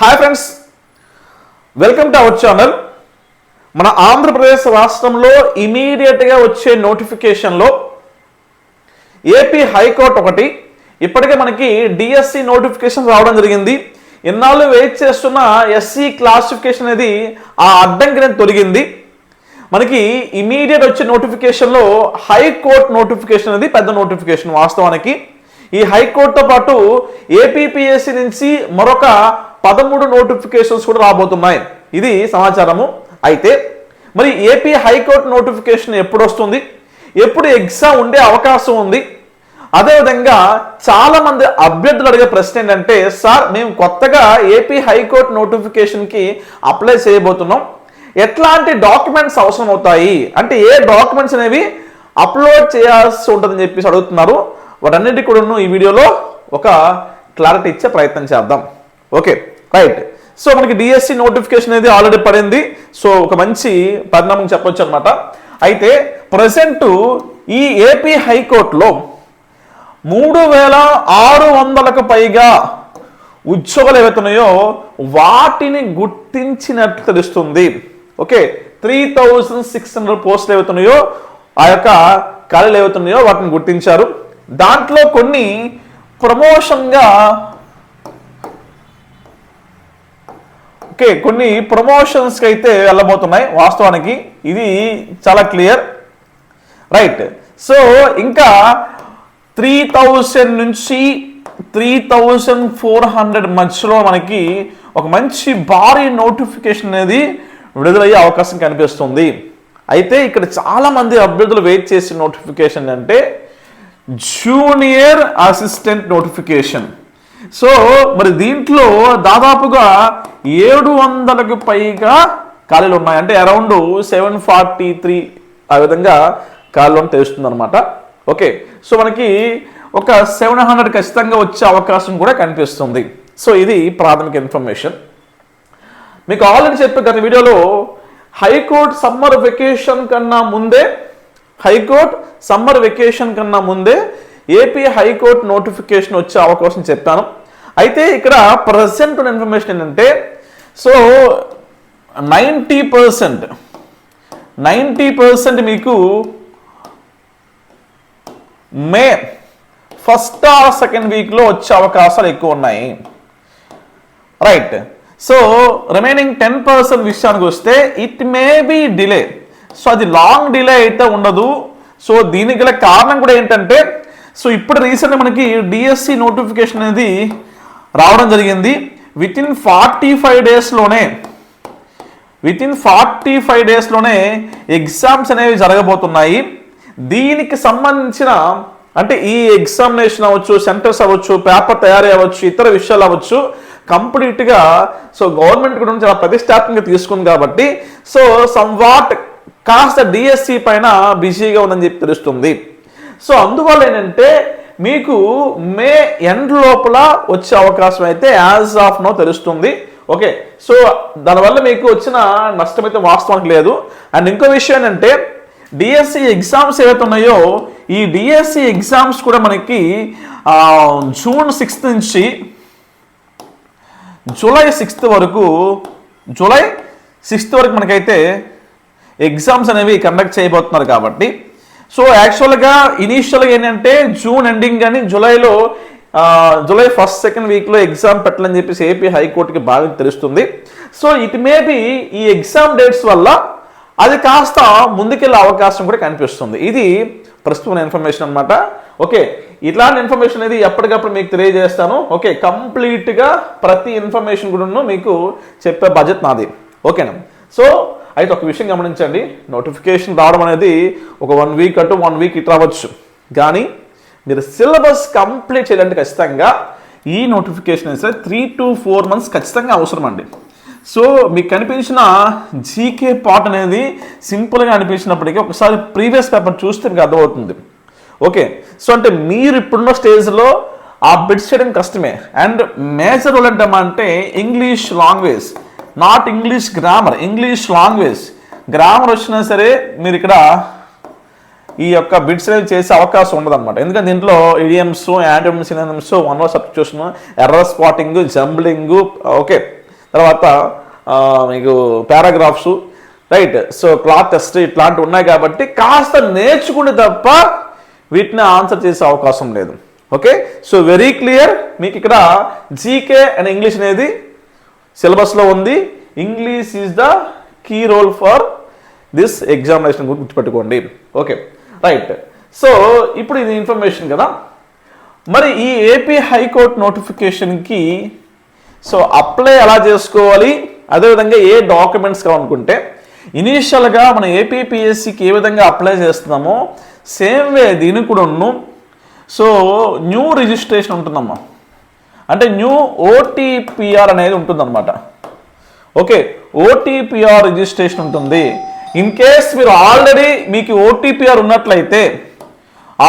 Hi friends welcome to our channel మన ఆంధ్రప్రదేశ్ రాష్ట్రంలో ఇమీడియట్గా వచ్చే నోటిఫికేషన్లో ఏపీ హైకోర్టు ఒకటి. ఇప్పటికే మనకి డిఎస్సి నోటిఫికేషన్ రావడం జరిగింది. ఇన్నాళ్ళు వెయిట్ చేస్తున్న ఎస్సీ క్లాసిఫికేషన్ అనేది ఆ అడ్డంకిని తొలగింది. మనకి ఇమీడియట్ వచ్చే నోటిఫికేషన్లో హైకోర్టు నోటిఫికేషన్ అనేది పెద్ద నోటిఫికేషన్ వాస్తవానికి. ఈ హైకోర్టుతో పాటు ఏపీపీఎస్సీ నుంచి మరొక పదమూడు నోటిఫికేషన్స్ కూడా రాబోతున్నాయి. ఇది సమాచారము. అయితే మరి ఏపీ హైకోర్టు నోటిఫికేషన్ ఎప్పుడు వస్తుంది ఎప్పుడు ఎగ్జామ్ ఉండే అవకాశం ఉంది? అదేవిధంగా చాలా మంది అభ్యర్థులు అడిగే ప్రశ్న ఏంటంటే సార్ మేము కొత్తగా ఏపీ హైకోర్టు నోటిఫికేషన్కి అప్లై చేయబోతున్నాం. ఎట్లాంటి డాక్యుమెంట్స్ అవసరం అవుతాయి అంటే ఏ డాక్యుమెంట్స్ అనేవి అప్లోడ్ చేయాల్సి ఉంటుందని చెప్పేసి అడుగుతున్నారు. వాటన్నిటి కూడా ఈ వీడియోలో ఒక క్లారిటీ ఇచ్చే ప్రయత్నం చేద్దాం. ఓకే. రైట్ సో మనకి డిఎస్సి నోటిఫికేషన్ అనేది ఆల్రెడీ పడింది. సో ఒక మంచి పరిణామం చెప్పొచ్చు అనమాట అయితే ప్రజెంట్ ఈ ఏపీ హైకోర్టులో మూడు వేల ఆరు వందలకు పైగా ఉద్యోగాలు ఏవైతున్నాయో వాటిని గుర్తించినట్లు తెలుస్తుంది. Okay three thousand six hundred పోస్టులు ఏవైతున్నాయో ఆ యొక్క ఖాళీలు ఏవైతున్నాయో వాటిని గుర్తించారు. దాంట్లో కొన్ని ప్రమోషన్గా ఓకే కొన్ని ప్రమోషన్స్కి అయితే వెళ్ళబోతున్నాయి వాస్తవానికి. ఇది చాలా క్లియర్ రైట్ సో ఇంకా త్రీ థౌజండ్ నుంచి త్రీ థౌజండ్ ఫోర్ హండ్రెడ్ మధ్యలో మనకి ఒక మంచి భారీ నోటిఫికేషన్ అనేది విడుదలయ్యే అవకాశం కనిపిస్తుంది. అయితే ఇక్కడ చాలామంది అభ్యర్థులు వెయిట్ చేసే నోటిఫికేషన్ అంటే జూనియర్ అసిస్టెంట్ నోటిఫికేషన్ సో మరి దీంట్లో దాదాపుగా ఏడు వందలకు పైగా ఖాళీలు ఉన్నాయి. అంటే అరౌండ్ సెవెన్ ఫార్టీ త్రీ ఆ విధంగా ఖాళీలు తెలుస్తుంది అనమాట ఓకే. సో మనకి ఒక సెవెన్ హండ్రెడ్ ఖచ్చితంగా వచ్చే అవకాశం కూడా కనిపిస్తుంది. సో ఇది ప్రాథమిక ఇన్ఫర్మేషన్. మీకు ఆల్రెడీ చెప్పే గత వీడియోలో హైకోర్టు సమ్మర్ వెకేషన్ కన్నా ముందే హైకోర్టు సమ్మర్ వెకేషన్ కన్నా ముందే ఏపీ హైకోర్టు నోటిఫికేషన్ వచ్చే అవకాశం చెప్పాను. అయితే ఇక్కడ ప్రజెంట్ ఉన్న ఇన్ఫర్మేషన్ ఏంటంటే so ninety percent ninety percent మీకు మే ఫస్ట్ ఆర్ సెకండ్ వీక్లో వచ్చే అవకాశాలు ఎక్కువ ఉన్నాయి. Right so remaining ten percent విషయానికి వస్తే it may be delay so అది లాంగ్ డిలే అయితే ఉండదు. సో దీనికి గల కారణం కూడా ఏంటంటే సో ఇప్పుడు రీసెంట్ మనకి డిఎస్సి నోటిఫికేషన్ అనేది రావడం జరిగింది. విత్ ఇన్ ఫార్టీ ఫైవ్ డేస్లోనే విత్ ఇన్ ఫార్టీ ఫైవ్ డేస్లోనే ఎగ్జామ్స్ అనేవి జరగబోతున్నాయి. దీనికి సంబంధించిన అంటే ఈ ఎగ్జామినేషన్ అవ్వచ్చు సెంటర్స్ అవ్వచ్చు పేపర్ తయారీ అవ్వచ్చు ఇతర విషయాలు అవ్వచ్చు కంప్లీట్గా సో గవర్నమెంట్ కూడా చాలా ప్రతిష్టాత్మకంగా తీసుకుంది కాబట్టి సో సమ్ వాట్ కాస్త డిఎస్సి పైన బిజీగా ఉందని చెప్పి తెలుస్తుంది. సో అందువల్ల ఏంటంటే మీకు మే ఎండ్ లోపల వచ్చే అవకాశం అయితే యాజ్ ఆఫ్ నో తెలుస్తుంది. ఓకే సో దానివల్ల మీకు వచ్చిన నష్టం అయితే వాస్తవానికి లేదు. అండ్ ఇంకో విషయం ఏంటంటే డిఎస్సి ఎగ్జామ్స్ ఏవైతే ఉన్నాయో ఈ డిఎస్సి ఎగ్జామ్స్ కూడా మనకి జూన్ సిక్స్త్ నుంచి జూలై సిక్స్త్ వరకు జూలై సిక్స్త్ వరకు మనకైతే ఎగ్జామ్స్ అనేవి కండక్ట్ చేయబోతున్నారు కాబట్టి సో యాక్చువల్గా ఇనీషియల్గా ఏంటంటే జూన్ ఎండింగ్ కానీ జూలైలో జూలై ఫస్ట్ సెకండ్ వీక్లో ఎగ్జామ్ పెట్టాలని చెప్పేసి ఏపీ హైకోర్టుకి బాగా తెలుస్తుంది. సో ఇట్ మే బి ఈ ఎగ్జామ్ డేట్స్ వల్ల అది కాస్త ముందుకెళ్ళే అవకాశం కూడా కనిపిస్తుంది. ఇది ప్రస్తుతం ఇన్ఫర్మేషన్ అనమాట ఓకే ఇట్లాంటి ఇన్ఫర్మేషన్ అనేది ఎప్పటికప్పుడు మీకు తెలియజేస్తాను. ఓకే కంప్లీట్గా ప్రతి ఇన్ఫర్మేషన్ కూడా మీకు చెప్పే బడ్జెట్ నాది. ఓకేనా సో అయితే ఒక విషయం గమనించండి. నోటిఫికేషన్ రావడం అనేది ఒక వన్ వీక్ అటు వన్ వీక్ ఇట్ రావచ్చు. కానీ మీరు సిలబస్ కంప్లీట్ చేయాలంటే ఖచ్చితంగా ఈ నోటిఫికేషన్ అయితే త్రీ టు ఫోర్ మంత్స్ ఖచ్చితంగా అవసరం అండి. సో మీకు కనిపించిన జీకే పార్ట్ అనేది సింపుల్గా అనిపించినప్పటికీ ఒకసారి ప్రీవియస్ పేపర్ చూస్తే మీకు అర్థమవుతుంది. ఓకే సో అంటే మీరు ఇప్పుడున్న స్టేజ్లో ఆ బిట్స్ చేయడం కష్టమే. అండ్ మేజర్ రోల్ అంటే English language not English grammar English language grammar వచ్చినా సరే మీరు ఇక్కడ ఈ యొక్క బిట్స్ అనేవి చేసే అవకాశం ఉండదు అనమాట ఎందుకంటే దీంట్లో idioms antonyms synonyms one word substitution error spotting jumbling okay తర్వాత మీకు paragraphs right so cloze test ఇట్లాంటివి ఉన్నాయి కాబట్టి కాస్త నేర్చుకుంటే తప్ప వీటిని ఆన్సర్ చేసే అవకాశం లేదు. ఓకే సో వెరీ క్లియర్ మీకు ఇక్కడ జీకే అండ్ ఇంగ్లీష్ అనేది సిలబస్లో ఉంది. English is the key role for this examination గురించి గుర్తుపెట్టుకోండి. ఓకే రైట్ సో ఇప్పుడు ఇది ఇన్ఫర్మేషన్ కదా. మరి ఈ ఏపీ హైకోర్టు నోటిఫికేషన్కి సో అప్లై ఎలా చేసుకోవాలి? అదేవిధంగా ఏ డాక్యుమెంట్స్ కావాలనుకుంటే ఇనీషియల్గా మన ఏపీపీఎస్సికి ఏ విధంగా అప్లై చేస్తున్నామో సేమ్ వే దీనికి కూడా ఉన్ను సో న్యూ రిజిస్ట్రేషన్ ఉంటుందమ్మా. అంటే న్యూ ఓటీపీఆర్ అనేది ఉంటుందన్నమాట. ఓకే ఓటీపీఆర్ రిజిస్ట్రేషన్ ఉంటుంది. ఇన్ కేస్ మీరు ఆల్రెడీ మీకు ఓటీపీఆర్ ఉన్నట్లయితే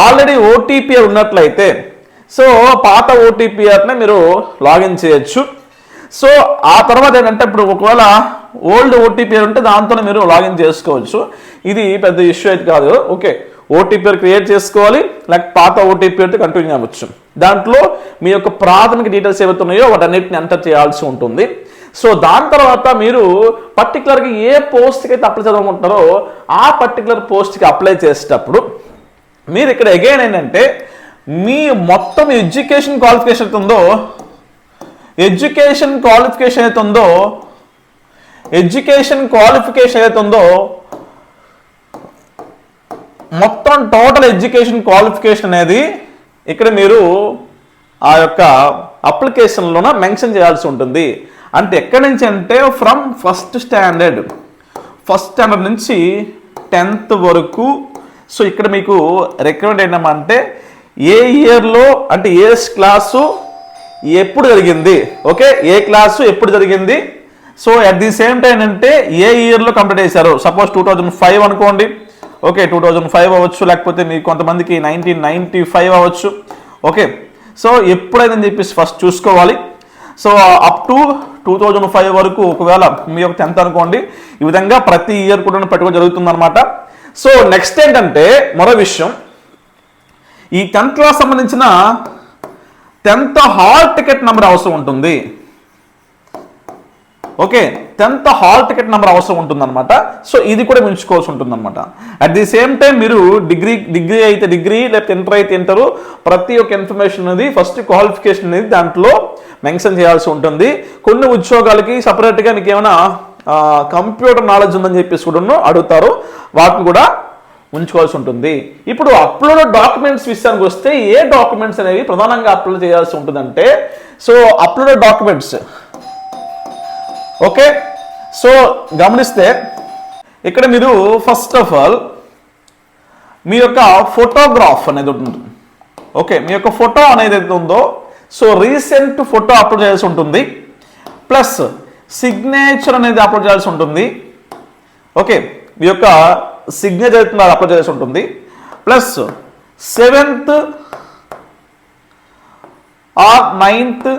ఆల్రెడీ ఓటీపీఆర్ ఉన్నట్లయితే సో పాత ఓటీపీఆర్నే మీరు లాగిన్ చేయొచ్చు. సో ఆ తర్వాత ఏంటంటే ఇప్పుడు ఒకవేళ ఓల్డ్ ఓటీపీఆర్ ఉంటే దాంతోనే మీరు లాగిన్ చేసుకోవచ్చు. ఇది పెద్ద ఇష్యూ అయితే కాదు. ఓకే ఓటీపీఆర్ క్రియేట్ చేసుకోవాలి లేకపోతే పాత ఓటీపీఆర్తో కంటిన్యూ అవ్వచ్చు దాంట్లో మీ యొక్క ప్రాథమిక డీటెయిల్స్ ఏవైతే ఉన్నాయో వాటన్నిటిని ఎంటర్ చేయాల్సి ఉంటుంది. సో దాని తర్వాత మీరు పర్టికులర్గా ఏ పోస్ట్కి అయితే అప్లై చదవకుంటున్నారో ఆ పర్టికులర్ పోస్ట్కి అప్లై చేసేటప్పుడు మీరు ఇక్కడ అగైన్ ఏంటంటే మీ మొత్తం ఎడ్యుకేషన్ క్వాలిఫికేషన్ అయితే ఉందో ఎడ్యుకేషన్ క్వాలిఫికేషన్ అయితే ఉందో ఎడ్యుకేషన్ క్వాలిఫికేషన్ అయితే ఉందో మొత్తం టోటల్ ఎడ్యుకేషన్ క్వాలిఫికేషన్ అనేది ఇక్కడ మీరు ఆ యొక్క అప్లికేషన్లోన మెన్షన్ చేయాల్సి ఉంటుంది. అంటే ఎక్కడి నుంచి అంటే from first standard first standard నుంచి టెన్త్ వరకు. సో ఇక్కడ మీకు రికమెండ్ ఏంటంటే ఏ ఇయర్లో అంటే ఏ క్లాసు ఎప్పుడు జరిగింది? ఓకే ఏ క్లాసు ఎప్పుడు జరిగింది? So at the same time అంటే ఏ ఇయర్లో కంప్లీట్ చేశారు? సపోజ్ టూ థౌజండ్ ఫైవ్ అనుకోండి. ఓకే టూ థౌజండ్ ఫైవ్ అవ్వచ్చు లేకపోతే మీకు కొంతమందికి నైన్టీన్ నైంటీ ఫైవ్ అవ్వచ్చు. ఓకే సో ఎప్పుడైనా చెప్పేసి ఫస్ట్ చూసుకోవాలి. So up to two thousand five వరకు ఒకవేళ మీ యొక్క టెన్త్ అనుకోండి ఈ విధంగా ప్రతి ఇయర్ కూడా పెట్టుకోవడం జరుగుతుందనమాట సో నెక్స్ట్ ఏంటంటే మరో విషయం. ఈ టెన్త్ క్లాస్ సంబంధించిన టెన్త్ హాల్ టికెట్ నెంబర్ అవసరం ఉంటుంది. Okay tenth hall ticket number అవసరం ఉంటుందన్నమాట. సో ఇది కూడా ఉంచుకోవాల్సి ఉంటుందన్నమాట. అట్ ది సేమ్ టైం మీరు డిగ్రీ డిగ్రీ అయితే డిగ్రీ లేకపోతే ఇంటర్ అయితే ఇంటరు ప్రతి ఒక్క ఇన్ఫర్మేషన్ అనేది ఫస్ట్ క్వాలిఫికేషన్ అనేది దాంట్లో మెన్షన్ చేయాల్సి ఉంటుంది. కొన్ని ఉద్యోగాలకి సపరేట్గా మీకు ఏమైనా కంప్యూటర్ నాలెడ్జ్ ఉందని చెప్పేసి కూడా అడుగుతారు. వాటిని కూడా ఉంచుకోవాల్సి ఉంటుంది. ఇప్పుడు అప్లోడ్ డాక్యుమెంట్స్ విషయానికి వస్తే ఏ డాక్యుమెంట్స్ అనేవి ప్రధానంగా అప్లోడ్ చేయాల్సి ఉంటుందంటే so upload documents okay so గమనిస్తే ఇక్కడ మీరు ఫస్ట్ ఆఫ్ ఆల్ మీ యొక్క ఫోటోగ్రాఫ్ అనేది ఉంటుంది. ఓకే మీ యొక్క ఫోటో అనేది ఏదైతే ఉందో సో రీసెంట్ ఫోటో అప్లోడ్ చేయాల్సి ఉంటుంది. ప్లస్ సిగ్నేచర్ అనేది అప్లోడ్ చేయాల్సి ఉంటుంది. ఓకే మీ యొక్క సిగ్నేచర్ అయితే అప్లోడ్ చేయాల్సి ఉంటుంది. Plus seventh or ninth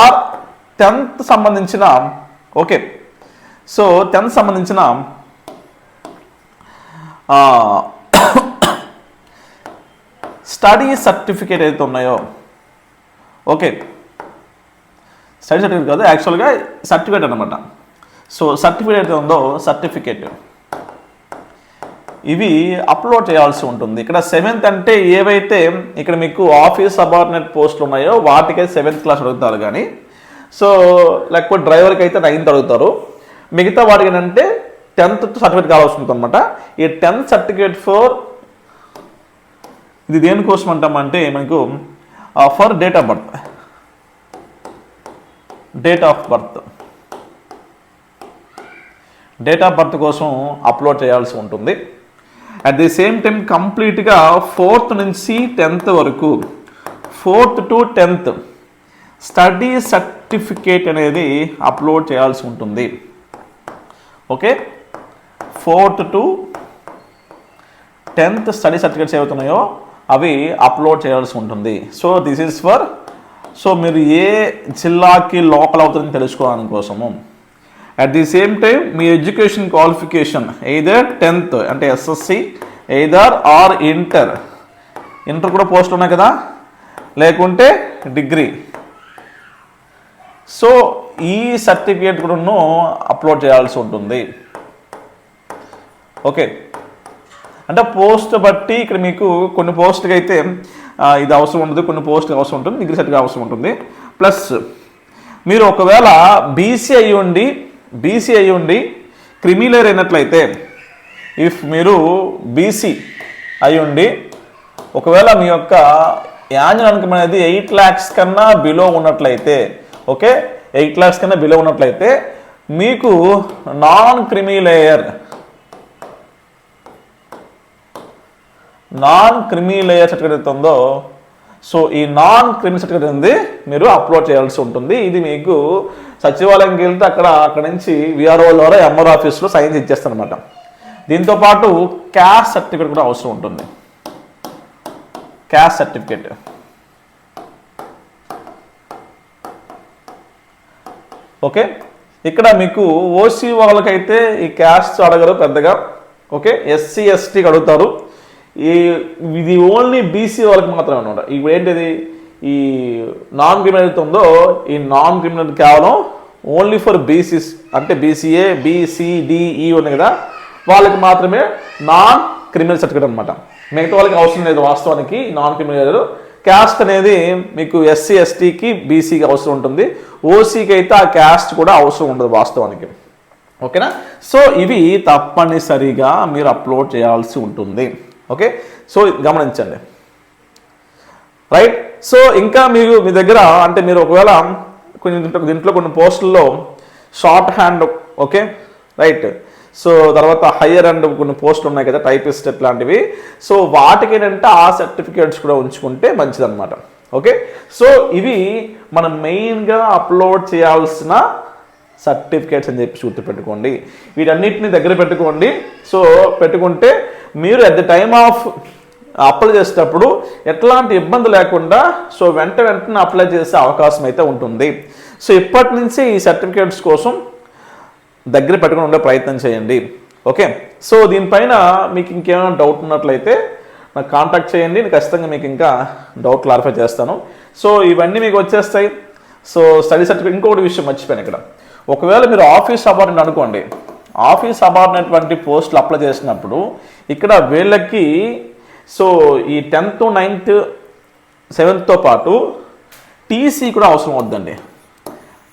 or tenth సంబంధించిన ఓకే. సో టెన్త్ సంబంధించిన స్టడీ సర్టిఫికేట్ ఏదైతే ఉన్నాయో ఓకే. స్టడీ సర్టిఫికేట్ కాదు యాక్చువల్గా సర్టిఫికేట్ అనమాట సో సర్టిఫికేట్ అయితే ఉందో సర్టిఫికేట్. ఇవి అప్లోడ్ చేయాల్సి ఉంటుంది. ఇక్కడ సెవెంత్ అంటే ఏవైతే ఇక్కడ మీకు ఆఫీస్ సబార్డినేట్ పోస్టులు ఉన్నాయో వాటికే సెవెంత్ క్లాస్ అడుగుతారు కానీ సో లేకపోతే డ్రైవర్కి అయితే నైన్త్ అడుగుతారు. మిగతా వాడికి ఏంటంటే టెన్త్ సర్టిఫికేట్ కావాల్సి ఉంటుంది అనమాట ఈ టెన్త్ సర్టిఫికేట్ ఫర్ ఇది దేనికోసం అంటామంటే మనకు for date of birth. Date of birth. Date of birth కోసం అప్లోడ్ చేయాల్సి ఉంటుంది. అట్ ది సేమ్ టైం కంప్లీట్గా ఫోర్త్ నుంచి టెన్త్ వరకు fourth to tenth study certificate అనేది అప్లోడ్ చేయాల్సి ఉంటుంది. Okay? Fourth to tenth study certificates ఏవైతున్నాయో అవి అప్లోడ్ చేయాల్సి ఉంటుంది. So this is for so మీరు ఏ జిల్లాకి లోపల అవుతుందని తెలుసుకోవడానికి కోసము. అట్ ది సేమ్ టైం మీ ఎడ్యుకేషన్ క్వాలిఫికేషన్ ఎయిదర్ టెన్త్ అంటే SSC either or inter inter కూడా పోస్ట్ ఉన్నాయి కదా? లేకుంటే డిగ్రీ. సో ఈ సర్టిఫికేట్ కూడాను అప్లోడ్ చేయాల్సి ఉంటుంది. ఓకే. అంటే పోస్ట్ బట్టి ఇక్కడ మీకు కొన్ని పోస్ట్కి అయితే ఇది అవసరం ఉంటుంది కొన్ని పోస్ట్కి అవసరం ఉంటుంది. డిగ్రీ సర్టిఫికేట్ అవసరం ఉంటుంది. ప్లస్ మీరు ఒకవేళ బీసీ అయి ఉండి బీసీ అయి ఉండి క్రిమిలేర్ అయినట్లయితే ఇఫ్ మీరు బీసీ అయి ఉండి ఒకవేళ మీ యొక్క యాన్యువల్ అనేది ఎయిట్ ల్యాక్స్ కన్నా బిలో ఉన్నట్లయితే ఓకే? ఎయిట్ ల్యాక్స్ కన్నా బిలో ఉన్నట్లయితే మీకు non creamy layer non creamy layer certificate ఎంత ఉందో సో ఈ నాన్ క్రిమి సర్టిఫికేట్ ఉంది మీరు అప్లోడ్ చేయాల్సి ఉంటుంది. ఇది మీకు సచివాలయంకి వెళ్తే అక్కడ అక్కడ నుంచి విఆర్ఓ ద్వారా ఎంఆర్ ఆఫీస్లో సైన్ ఇచ్చేస్తారు అనమాట దీంతో పాటు క్యాస్ట్ సర్టిఫికేట్ కూడా అవసరం ఉంటుంది. Caste certificate. ఓకే? ఇక్కడ మీకు ఓసీ వాళ్ళకైతే ఈ క్యాస్ట్ అడగరు పెద్దగా. ఓకే? ఎస్సీ ఎస్టీకి అడుగుతారు. ఈ ఇది ఓన్లీ బీసీ వాళ్ళకి మాత్రమే అనమాట. ఇప్పుడు ఏంటిది? ఈ నాన్ క్రిమినల్ అయితే ఉందో ఈ నాన్ క్రిమినల్ కేవలం ఓన్లీ ఫర్ బీసీస్ అంటే బీసీఏ బీసీడిఈ e ఉన్నాయి కదా? వాళ్ళకి మాత్రమే నాన్ క్రిమినల్ సర్టిఫికేట్ అనమాట మిగతా వాళ్ళకి అవసరం లేదు వాస్తవానికి నాన్ క్రిమినల్ క్యాస్ట్ అనేది మీకు ఎస్సీ ఎస్టీకి బీసీకి అవసరం ఉంటుంది. ఓసీకి అయితే ఆ క్యాస్ట్ కూడా అవసరం ఉండదు వాస్తవానికి. ఓకేనా? సో ఇవి తప్పనిసరిగా మీరు అప్లోడ్ చేయాల్సి ఉంటుంది. ఓకే? సో గమనించండి. రైట్? సో ఇంకా మీరు మీ దగ్గర అంటే మీరు ఒకవేళ కొన్ని దీంట్లో కొన్ని పోస్టుల్లో shorthand okay? Right? So తర్వాత హయ్యర్ అండ్ కొన్ని పోస్టులు ఉన్నాయి కదా టైపిస్ట్ ఇట్లాంటివి సో వాటికి ఏంటంటే ఆ సర్టిఫికేట్స్ కూడా ఉంచుకుంటే మంచిదన్నమాట. ఓకే సో ఇవి మనం మెయిన్గా అప్లోడ్ చేయాల్సిన సర్టిఫికేట్స్ అని చెప్పి గుర్తుపెట్టుకోండి. వీటన్నిటిని దగ్గర పెట్టుకోండి. సో పెట్టుకుంటే మీరు at the time of apply చేసేటప్పుడు ఎట్లాంటి ఇబ్బంది లేకుండా సో వెంట వెంటనే అప్లై చేసే అవకాశం అయితే ఉంటుంది. సో ఇప్పటి నుంచి ఈ సర్టిఫికేట్స్ కోసం దగ్గర పెట్టుకుని ఉండే ప్రయత్నం చేయండి. ఓకే? సో దీనిపైన మీకు ఇంకేమైనా డౌట్ ఉన్నట్లయితే నాకు కాంటాక్ట్ చేయండి. నేను ఖచ్చితంగా మీకు ఇంకా డౌట్ క్లారిఫై చేస్తాను. సో ఇవన్నీ మీకు వచ్చేస్తాయి. సో స్టడీ సర్టిఫికేట్ ఇంకొకటి విషయం మర్చిపోయాను ఇక్కడ. ఒకవేళ మీరు ఆఫీస్ అబార్డినేట్ అనుకోండి ఆఫీస్ అబార్డినేట్ వంటి పోస్టులు అప్లై చేసినప్పుడు ఇక్కడ వీళ్ళకి సో ఈ టెన్త్ నైన్త్ సెవెంత్తో పాటు టీసీ కూడా అవసరం అవుతుందండి.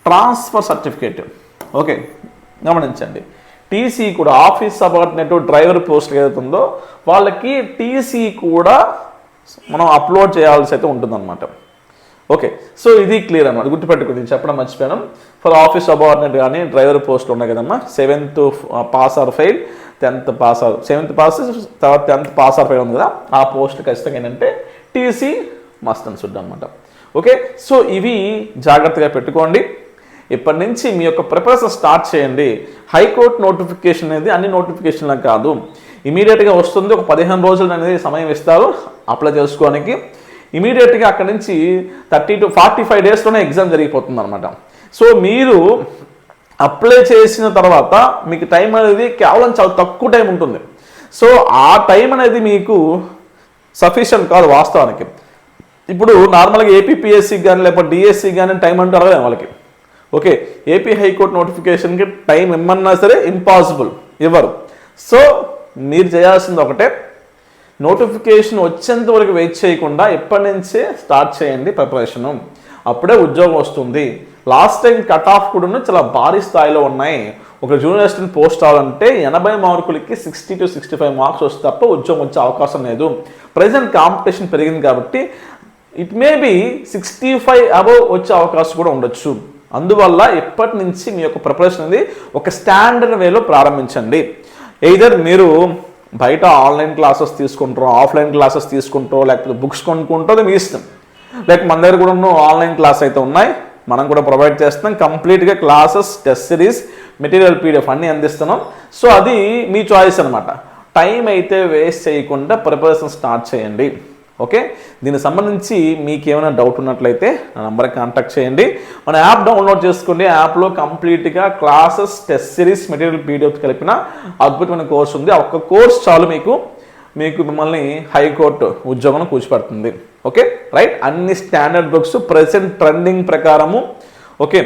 Transfer certificate okay? గమనించండి. టీసీ కూడా ఆఫీస్ సబార్డినేట్ డ్రైవర్ పోస్ట్ ఏదైతే ఉందో వాళ్ళకి టీసీ కూడా మనం అప్లోడ్ చేయాల్సి అయితే ఉంటుందన్నమాట. ఓకే సో ఇది క్లియర్ అనమాట గుర్తుపెట్టుకుంది చెప్పడం మర్చిపోయాను. ఫర్ ఆఫీస్ సబార్డినేట్ కానీ డ్రైవర్ పోస్ట్ ఉన్నాయి కదమ్మా. Seventh pass or fail tenth pass or seventh pass తర్వాత టెన్త్ పాస్ ఆర్ ఫెయిల్ ఉంది కదా. ఆ పోస్ట్ ఖచ్చితంగా ఏంటంటే టీసీ మస్ట్ అని అనమాట ఓకే సో ఇవి జాగ్రత్తగా పెట్టుకోండి. ఇప్పటి నుంచి మీ యొక్క ప్రిపరేషన్ స్టార్ట్ చేయండి. హైకోర్టు నోటిఫికేషన్ అనేది అన్ని నోటిఫికేషన్లకు కాదు. ఇమీడియట్గా వస్తుంది. ఒక పదిహేను రోజులు అనేది సమయం ఇస్తారు. అప్లై చేసుకోవడానికి. ఇమీడియట్గా అక్కడి నుంచి థర్టీ టు ఫార్టీ ఫైవ్ డేస్లోనే ఎగ్జామ్ జరిగిపోతుంది అనమాట సో మీరు అప్లై చేసిన తర్వాత మీకు టైం అనేది కేవలం చాలా తక్కువ టైం ఉంటుంది. సో ఆ టైం అనేది మీకు సఫిషియంట్ కాదు వాస్తవానికి. ఇప్పుడు నార్మల్గా ఏపీపీఎస్సీ కానీ లేకపోతే డిఎస్సి కానీ టైం అంటారు కదా వాళ్ళకి. ఓకే ఏపీ హైకోర్టు నోటిఫికేషన్కి టైం ఇమ్మన్నా సరే ఇంపాసిబుల్ ఇవ్వరు. సో మీరు చేయాల్సింది ఒకటే నోటిఫికేషన్ వచ్చేంత వరకు వెయిట్ చేయకుండా ఇప్పటి నుంచే స్టార్ట్ చేయండి ప్రిపరేషను. అప్పుడే ఉద్యోగం వస్తుంది. లాస్ట్ టైం కట్ ఆఫ్ కూడా చాలా భారీ స్థాయిలో ఉన్నాయి. ఒక జూనియర్ అసిస్టెంట్ పోస్ట్ అవ్వాలంటే ఎనభై మార్కులకి sixty to sixty five marks వస్తే తప్ప ఉద్యోగం వచ్చే అవకాశం లేదు. ప్రజెంట్ కాంపిటీషన్ పెరిగింది కాబట్టి it may be sixty five above వచ్చే అవకాశం కూడా ఉండొచ్చు. అందువల్ల ఇప్పటి నుంచి మీ యొక్క ప్రిపరేషన్ అనేది ఒక స్టాండర్డ్ వేలో ప్రారంభించండి. ఎయిదర్ మీరు బయట ఆన్లైన్ క్లాసెస్ తీసుకుంటారో ఆఫ్లైన్ క్లాసెస్ తీసుకుంటారో లేకపోతే బుక్స్ కొనుక్కుంటో అది మీ ఇష్టం. లైక్ మన దగ్గర కూడా ఆన్లైన్ క్లాస్ అయితే ఉన్నాయి. మనం కూడా ప్రొవైడ్ చేస్తున్నాం. కంప్లీట్గా classes test series material PDF అన్నీ అందిస్తున్నాం. సో అది మీ చాయిస్ అనమాట టైం అయితే వేస్ట్ చేయకుండా ప్రిపరేషన్ స్టార్ట్ చేయండి. ఓకే? దీనికి సంబంధించి మీకు ఏమైనా డౌట్ ఉన్నట్లయితే నా నెంబర్కి కాంటాక్ట్ చేయండి. మన యాప్ డౌన్లోడ్ చేసుకోండి. యాప్లో కంప్లీట్గా classes test series material PDF కలిపిన అద్భుతమైన కోర్స్ ఉంది. ఆ ఒక్క కోర్స్ చాలు మీకు. మీకు మిమ్మల్ని హైకోర్టు ఉద్యోగం కూర్చిపెడుతుంది ఓకే? రైట్? అన్ని స్టాండర్డ్ బుక్స్ ప్రెసెంట్ ట్రెండింగ్ ప్రకారము. ఓకే?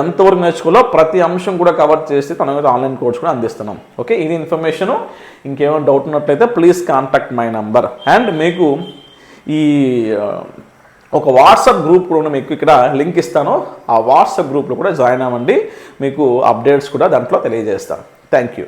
ఎంతవరకు నేర్చుకోవాలో ప్రతి అంశం కూడా కవర్ చేసి తన మీద ఆన్లైన్ కోర్స్ కూడా అందిస్తున్నాం. ఓకే? ఇది ఇన్ఫర్మేషన్ ఇంకేమైనా డౌట్ ఉన్నట్లయితే please contact my number and మీకు ఈ ఒక వాట్సాప్ గ్రూప్ కూడా మీకు ఇక్కడ లింక్ ఇస్తాను. ఆ వాట్సాప్ గ్రూప్లో కూడా జాయిన్ అవ్వండి. మీకు అప్డేట్స్ కూడా దాంట్లో తెలియజేస్తాను. Thank you.